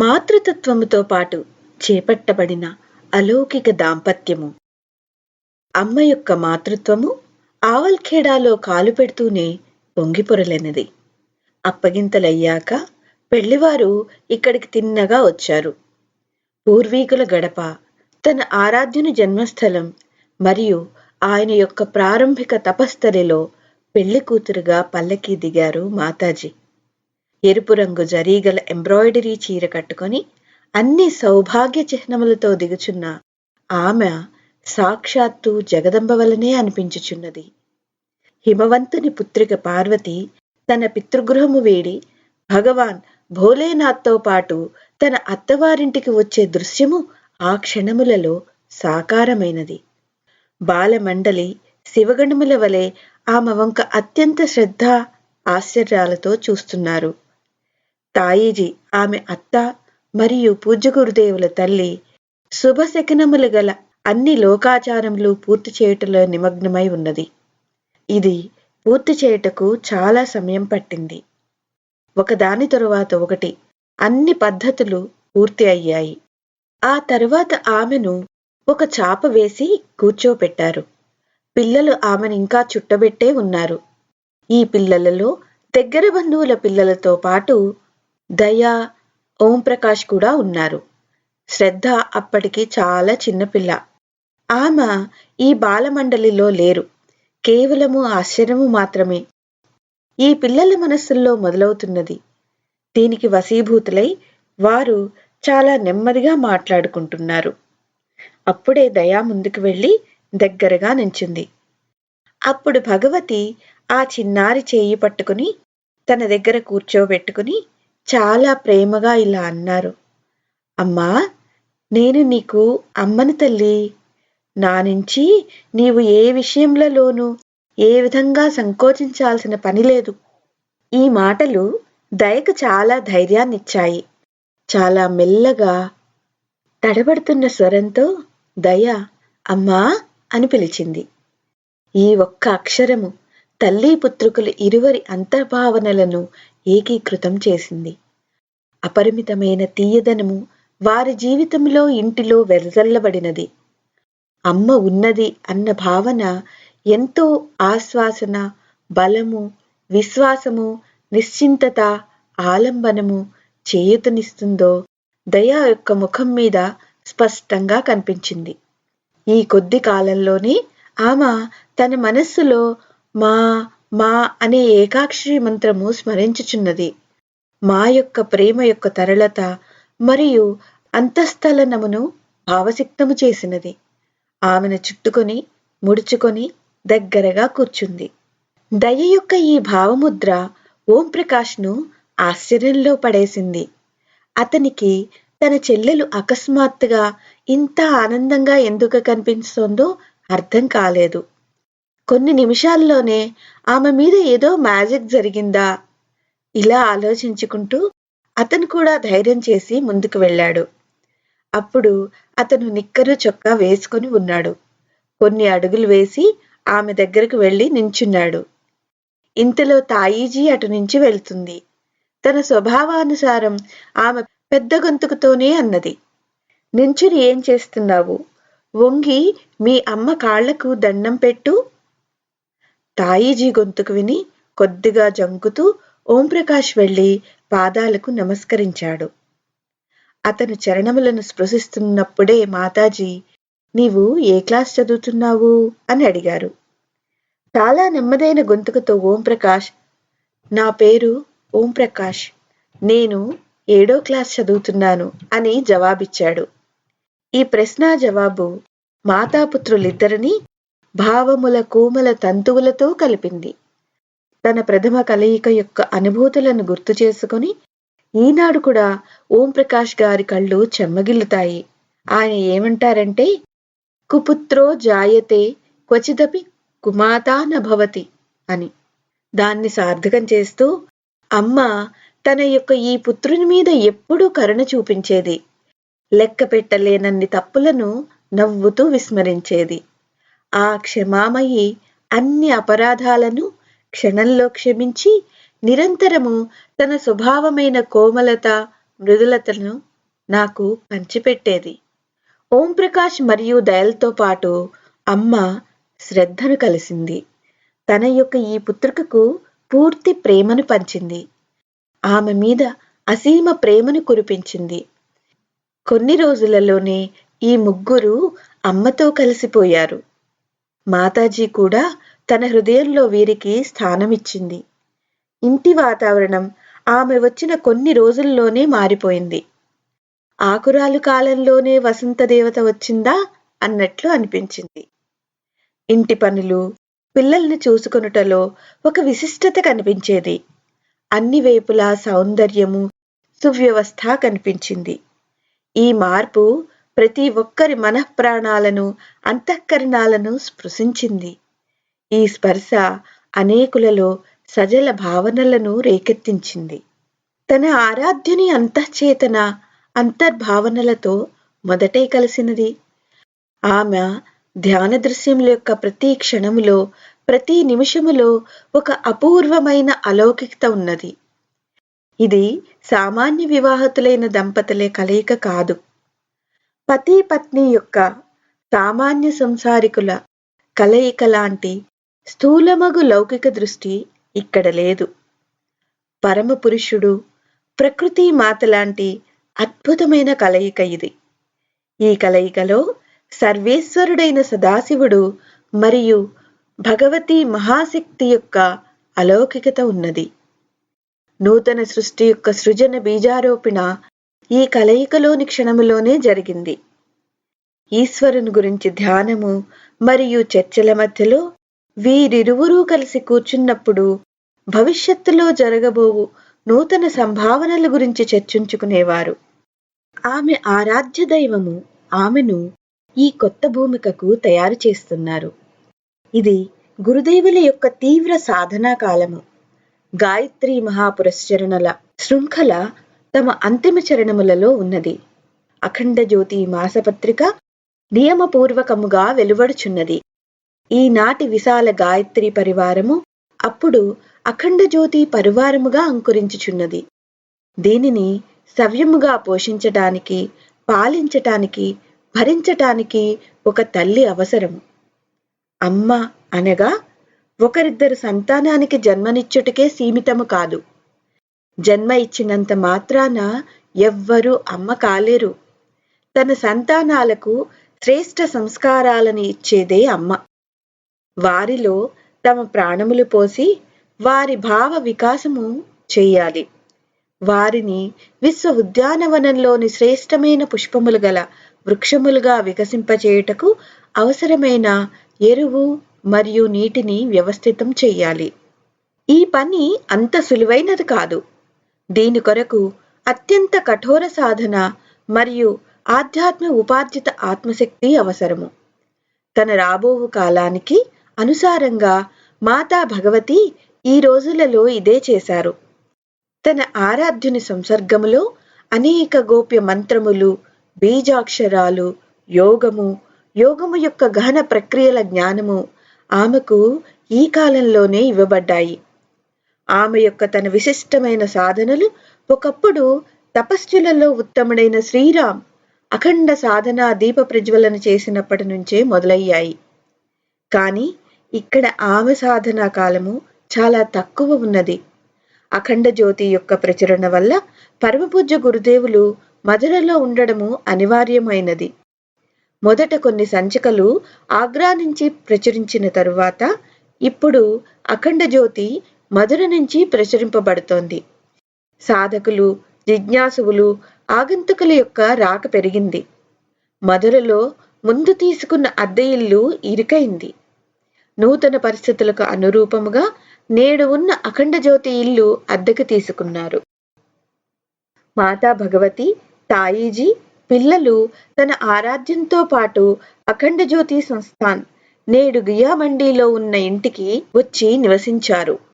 మాతృతత్వముతో పాటు చేపట్టబడిన అలౌకిక దాంపత్యము. అమ్మ యొక్క మాతృత్వము ఆవల్ఖేడాలో కాలు పెడుతూనే పొంగిపొరలేనిది. అప్పగింతలయ్యాక పెళ్ళివారు ఇక్కడికి తిన్నగా వచ్చారు. పూర్వీకుల గడప తన ఆరాధ్యుని జన్మస్థలం మరియు ఆయన యొక్క ప్రారంభిక తపస్థలిలో పెళ్ళి కూతురుగా పల్లకి దిగారు మాతాజీ. ఎరుపు రంగు జరీగల ఎంబ్రాయిడరీ చీర కట్టుకొని అన్ని సౌభాగ్య చిహ్నములతో దిగుచున్న ఆమె సాక్షాత్తు జగదంబ వలనే అనిపించుచున్నది. హిమవంతుని పుత్రిక పార్వతి తన పితృగృహము వేడి భగవాన్ భోలేనాథ్తో పాటు తన అత్తవారింటికి వచ్చే దృశ్యము ఆ క్షణములలో సాకారమైనది. బాలమండలి శివగణముల వలె ఆమె వంక అత్యంత శ్రద్ధ ఆశ్చర్యాలతో చూస్తున్నారు. తాయిజీ ఆమె అత్త మరియు పూజ్య గురుదేవుల తల్లి శుభశకనములు గల అన్ని లోకాచారములు పూర్తి చేయుటలో నిమగ్నమై ఉన్నది. ఇది పూర్తి చేయుటకు చాలా సమయం పట్టింది. ఒకదాని తరువాత ఒకటి అన్ని పద్ధతులు పూర్తి అయ్యాయి. ఆ తరువాత ఆమెను ఒక చాప వేసి కూర్చోపెట్టారు. పిల్లలు ఆమెను ఇంకా చుట్టబెట్టే ఉన్నారు. ఈ పిల్లలలో దగ్గర బంధువుల పిల్లలతో పాటు దయా ఓంప్రకాష్ కూడా ఉన్నారు. శ్రద్ధ అప్పటికి చాలా చిన్నపిల్ల ఆమె ఈ బాలమండలిలో లేరు. కేవలము ఆశ్చర్యము మాత్రమే. ఈ పిల్లల మనస్సుల్లో మొదలవుతున్నది. దీనికి వశీభూతులై వారు చాలా నెమ్మదిగా మాట్లాడుకుంటున్నారు. అప్పుడే దయా ముందుకు వెళ్ళి దగ్గరగా నించుంది. అప్పుడు భగవతి ఆ చిన్నారి చేయి పట్టుకుని తన దగ్గర కూర్చోబెట్టుకుని చాలా ప్రేమగా ఇలా అన్నారు. అమ్మా నేను నీకు అమ్మని తల్లి. నా నుంచి నీవు ఏ విషయంలోనూ ఏ విధంగా సంకోచించాల్సిన పని లేదు. ఈ మాటలు దయకు చాలా ధైర్యాన్నిచ్చాయి. చాలా మెల్లగా తడబడుతున్న స్వరంతో దయ అమ్మా అని పిలిచింది. ఈ ఒక్క అక్షరము తల్లి పుత్రుకుల ఇరువరి అంతర్భావనలను ఏకీకృతం చేసింది. అపరిమితమైన తీయదనము వారి జీవితంలో ఇంటిలో వెదజల్లబడినది అమ్మ ఉన్నది అన్న భావన ఎంతో ఆశ్వాసన బలము విశ్వాసము నిశ్చింతత ఆలంబనము చేయుతనిస్తుందో దయా యొక్క ముఖం మీద స్పష్టంగా కనిపించింది. ఈ కొద్ది కాలంలోనే ఆమె తన మనస్సులో మా మా అనే ఏకాక్షరి మంత్రము స్మరించుచున్నది. మా యొక్క ప్రేమ యొక్క తరళత మరియు అంతఃస్థలనమును భావసిక్తము చేసినది. ఆమెను చుట్టుకొని ముడుచుకొని దగ్గరగా కూర్చుంది. దయ యొక్క ఈ భావముద్ర ఓంప్రకాష్ను ఆశ్చర్యంలో పడేసింది. అతనికి తన చెల్లెలు అకస్మాత్తుగా ఇంత ఆనందంగా ఎందుకు కనిపిస్తోందో అర్థం కాలేదు. కొన్ని నిమిషాల్లోనే ఆమె మీద ఏదో మ్యాజిక్ జరిగిందా? ఇలా ఆలోచించుకుంటూ అతను కూడా ధైర్యం చేసి ముందుకు వెళ్ళాడు. అప్పుడు అతను నిక్కరు చొక్కా వేసుకొని ఉన్నాడు. కొన్ని అడుగులు వేసి ఆమె దగ్గరకు వెళ్ళి నించున్నాడు. ఇంతలో తాయిజీ అటు నుంచి వెళ్తుంది. తన స్వభావానుసారం ఆమె పెద్ద గొంతుకుతోనే అన్నది. నించుని ఏం చేస్తున్నావు? వంగి మీ అమ్మ కాళ్ళకు దండం పెట్టు. తాయిజీ గొంతుకు విని కొద్దిగా జంకుతూ ఓంప్రకాష్ వెళ్ళి పాదాలకు నమస్కరించాడు. అతను చరణములను స్పృశిస్తున్నప్పుడే మాతాజీ నీవు ఏ క్లాస్ చదువుతున్నావు? అని అడిగారు. చాలా నెమ్మదైన గొంతుకుతో ఓంప్రకాష్ నా పేరు ఓంప్రకాష్ నేను ఏడో క్లాస్ చదువుతున్నాను అని జవాబిచ్చాడు. ఈ ప్రశ్న జవాబు మాతాపుత్రులిద్దరినీ భావముల కోమల తంతువులతో కలిపింది. తన ప్రథమ కలయిక యొక్క అనుభూతులను గుర్తు చేసుకొని ఈనాడు కూడా ఓంప్రకాష్ గారి కళ్ళు చెమ్మగిల్లుతాయి. ఆయన ఏమంటారంటే కుపుత్రో జాయతే క్వచిదపి కుమాతా నభవతి అని. దాన్ని సార్థకం చేస్తూ అమ్మ తన యొక్క ఈ పుత్రుని మీద ఎప్పుడూ కరుణ చూపించేది. లెక్క పెట్టలేనన్ని తప్పులను నవ్వుతూ విస్మరించేది. ఆ క్షమామయి అన్ని అపరాధాలను క్షణంలో క్షమించి నిరంతరము తన స్వభావమైన కోమలత మృదులతను నాకు పంచిపెట్టేది. ఓం ప్రకాష్ మరియు దయల్తో పాటు అమ్మ శ్రద్ధను కలిసింది. తన యొక్క ఈ పుత్రికకు పూర్తి ప్రేమను పంచింది. ఆమె మీద అసీమ ప్రేమను కురిపించింది. కొన్ని రోజులలోనే ఈ ముగ్గురు అమ్మతో కలిసిపోయారు. మాతాజీ కూడా తన హృదయంలో వీరికి స్థానమిచ్చింది. ఇంటి వాతావరణం ఆమె వచ్చిన కొన్ని రోజుల్లోనే మారిపోయింది. ఆకురాలు కాలంలోనే వసంత దేవత వచ్చిందా అన్నట్లు అనిపించింది. ఇంటి పనులు పిల్లల్ని చూసుకొనుటలో ఒక విశిష్టత కనిపించేది. అన్ని వైపులా సౌందర్యము సువ్యవస్థ కనిపించింది. ఈ మార్పు ప్రతి ఒక్కరి మనఃప్రాణాలను అంతఃకరణాలను స్పృశించింది. ఈ స్పర్శ అనేకులలో సజల భావనలను రేకెత్తించింది. తన ఆరాధ్యుని అంతఃచేతన అంతర్భావనలతో మొదటే కలిసినది. ఆమె ధ్యాన దృశ్యముల యొక్క ప్రతి క్షణములో ప్రతి నిమిషములో ఒక అపూర్వమైన అలౌకికత ఉన్నది. ఇది సామాన్య వివాహతులైన దంపతులే కలయిక కాదు. పతి పత్ని యొక్క సామాన్య సంసారికుల కలయిక లాంటి స్థూలమగు లౌకిక దృష్టి ఇక్కడ లేదు. పరమ పురుషుడు ప్రకృతి మాత లాంటి అద్భుతమైన కలయిక ఇది. ఈ కలయికలో సర్వేశ్వరుడైన సదాశివుడు మరియు భగవతి మహాశక్తి యొక్క అలౌకికత ఉన్నది. నూతన సృష్టి యొక్క సృజన బీజారోపిణ ఈ కలయికలోని క్షణములోనే జరిగింది. ఈశ్వరుని గురించి ధ్యానము మరియు చర్చల మధ్యలో వీరిరువురూ కలిసి కూర్చున్నప్పుడు భవిష్యత్తులో జరగబోవు నూతన సంభావనల గురించి చర్చించుకునేవారు. ఆమె ఆరాధ్య దైవము ఆమెను ఈ కొత్త భూమికకు తయారు చేస్తున్నారు. ఇది గురుదేవుల యొక్క తీవ్ర సాధనా కాలము. గాయత్రి మహాపురస్చరణల శృంఖల తమ అంతిమ చరణములలో ఉన్నది. అఖండ జ్యోతి మాసపత్రిక నియమపూర్వకముగా వెలువడుచున్నది. ఈనాటి విశాల గాయత్రి పరివారము అప్పుడు అఖండ జ్యోతి పరివారముగా అంకురించుచున్నది. దీనిని సవ్యముగా పోషించటానికి పాలించటానికి భరించటానికి ఒక తల్లి అవసరము అమ్మ అనగా ఒకరిద్దరు సంతానానికి జన్మనిచ్చుటకే సీమితము కాదు. జన్మ ఇచ్చినంత మాత్రాన ఎవ్వరూ అమ్మ కాలేరు తన సంతానాలకు శ్రేష్ట సంస్కారాలను ఇచ్చేదే అమ్మ. వారిలో తమ ప్రాణములు పోసి వారి భావ వికాసము చేయాలి. వారిని విశ్వ ఉద్యానవనంలోని శ్రేష్టమైన పుష్పములు గల వృక్షములుగా వికసింపచేయుటకు అవసరమైన ఎరువు మరియు నీటిని వ్యవస్థితం చేయాలి. ఈ పని అంత సులువైనది కాదు. దీని కొరకు అత్యంత కఠోర సాధన మరియు ఆధ్యాత్మ ఉపార్జిత ఆత్మశక్తి అవసరము. తన రాబోవు కాలానికి అనుసారంగా మాతా భగవతి ఈ రోజులలో ఇదే చేశారు. తన ఆరాధ్యుని సంసర్గములో అనేక గోప్య మంత్రములు బీజాక్షరాలు యోగము యోగము యొక్క గహన ప్రక్రియల జ్ఞానము ఆమెకు ఈ కాలంలోనే ఇవ్వబడ్డాయి. ఆమె యొక్క తన విశిష్టమైన సాధనలు ఒకప్పుడు తపస్సులలో ఉత్తముడైన శ్రీరామ్ అఖండ సాధన దీప ప్రజ్వలన చేసినప్పటి నుంచే మొదలయ్యాయి. కానీ ఇక్కడ ఆమె సాధనా కాలము చాలా తక్కువ ఉన్నది. అఖండ జ్యోతి యొక్క ప్రచురణ వల్ల పరమపూజ్య గురుదేవులు మధురలో ఉండడము అనివార్యమైనది. మొదట కొన్ని సంచికలు ఆగ్రా నుంచి ప్రచురించిన తరువాత ఇప్పుడు అఖండ జ్యోతి మధుర నుంచి ప్రచురింపబడుతోంది. సాధకులు జిజ్ఞాసువులు ఆగంతుకుల యొక్క రాక పెరిగింది. మధురలో ముందు తీసుకున్న అద్దె ఇల్లు ఇరుకైంది. నూతన పరిస్థితులకు అనురూపముగా నేడు ఉన్న అఖండ జ్యోతి ఇల్లు అద్దెకు తీసుకున్నారు. మాతా భగవతి తాయిజీ పిల్లలు తన ఆరాధ్యంతో పాటు అఖండ జ్యోతి సంస్థాన్ నేడు గియామండీలో ఉన్న ఇంటికి వచ్చి నివసించారు.